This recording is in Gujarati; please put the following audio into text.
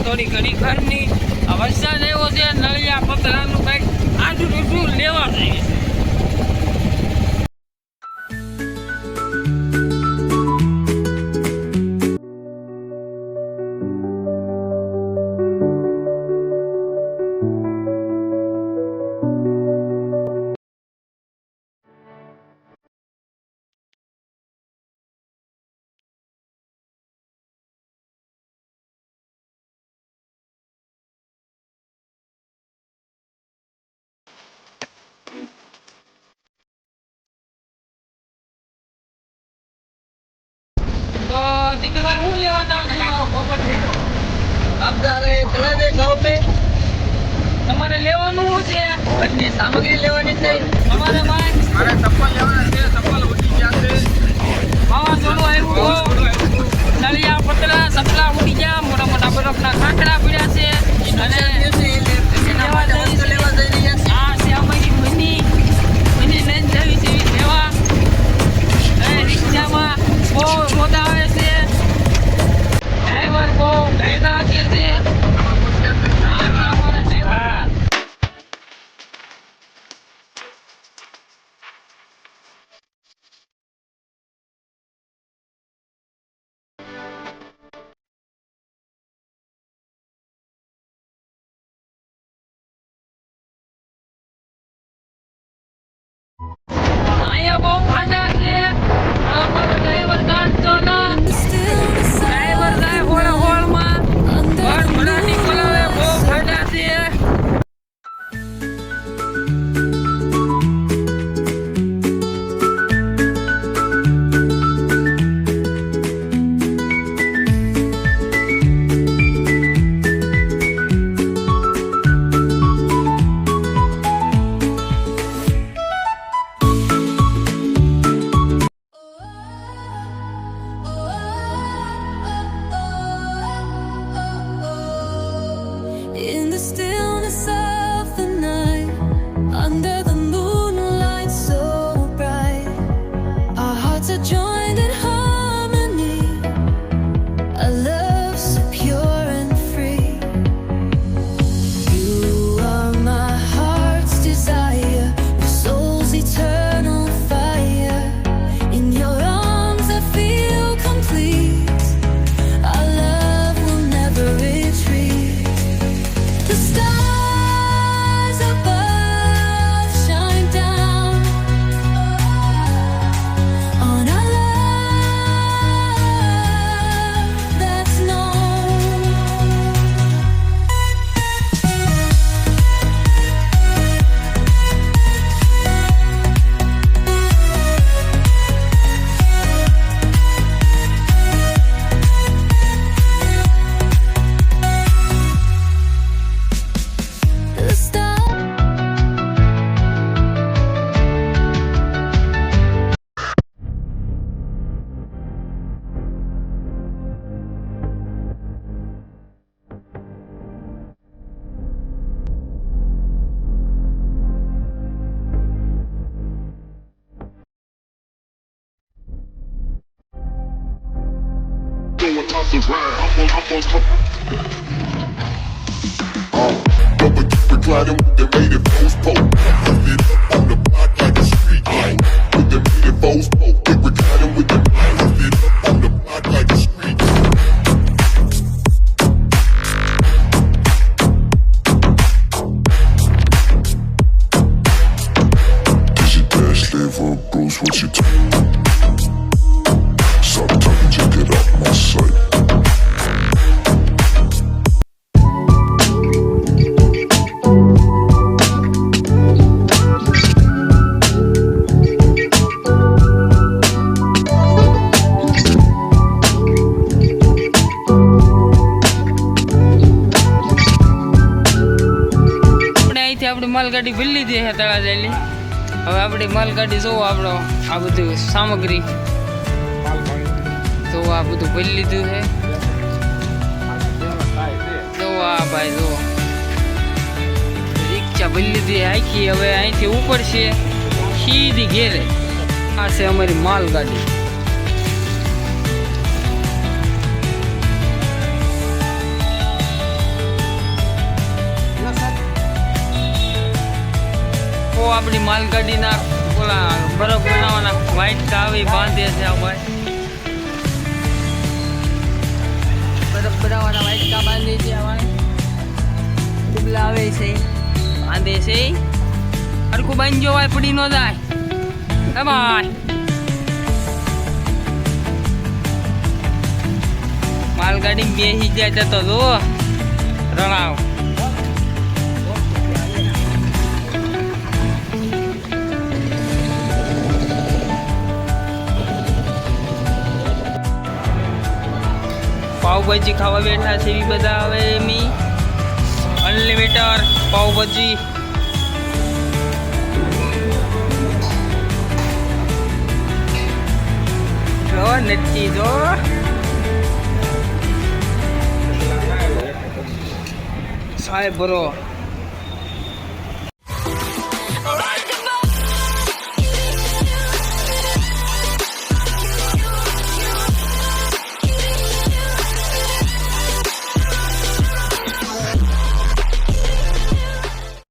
થોડી ઘણી આ વરસાદ આવ્યો છે નળિયા પતરાનું કંઈક આજુ બીજું લેવા જઈએ તમારે લેવાનું છે. સામગ્રી લેવાની છે તમારે ચપ્પલ લેવાના છે ચપ્પલ どんなんすか? off the ground. Up on, Bruce, what you do? Stop talking, check it out. આપણે અહીંથી આપણી માલગાડી ભરી લીધી છે તળાજાની હવે આપણી માલગાડી જોવો આપણો આ બધું સામગ્રી તો આ બધું ભરી લીધું છે. તો આ ભાઈ જો રિક્ષા ભરી લીધી આખી હવે અહીંથી ઉપર છે. સીધી ઘેરે. આ છે અમારી માલગાડી આપણી માલગાડીના ઓલા બરફ બનાવવાના વ્હાઈટ કાવી બાંધે છે આ ભાઈ. બરફ બનાવવાના વ્હાઈટ કા બાંધે છે ઉબલા આવે છે. બાંધે છે. હરકું બાંધજો ભાઈ પડી ન જાય. ભાઈ માલગાડી બેસી જાય જતો પાવભાજી ખાવા બેઠા છે એવી બધા આવે એમી અનલિમિટેડ પાઉભાજી જો, નથી જો. સાહેબ બરો